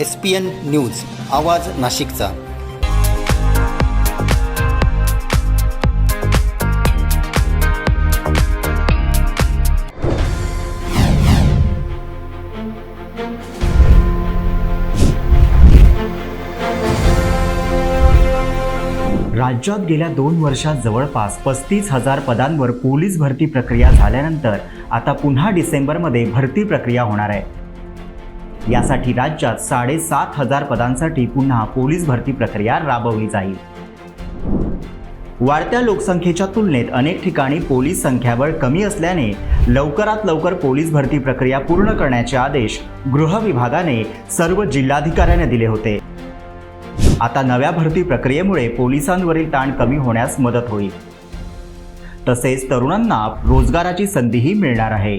S P N news आवाज नाशिकचा. राज्यात गेल्या दोन वर्षात जवळपास पस्तीस हजार पदांवर पोलीस भरती प्रक्रिया झाल्यानंतर आता पुन्हा डिसेंबरमध्ये भरती प्रक्रिया होणार आहे. यासाठी राज्यात साडेसात हजार पदांसाठी पुन्हा पोलीस भरती प्रक्रिया राबवली जाईल. वाढत्या लोकसंख्येच्या तुलनेत अनेक ठिकाणी पोलीस संख्याबळ कमी असल्याने लवकरात लवकर पोलीस भरती प्रक्रिया पूर्ण करण्याचे आदेश गृह विभागाने सर्व जिल्हाधिकाऱ्यांना दिले होते. आता नव्या भरती प्रक्रियेमुळे पोलिसांवरील ताण कमी होण्यास मदत होईल. तसेच तरुणांना रोजगाराची संधीही मिळणार आहे.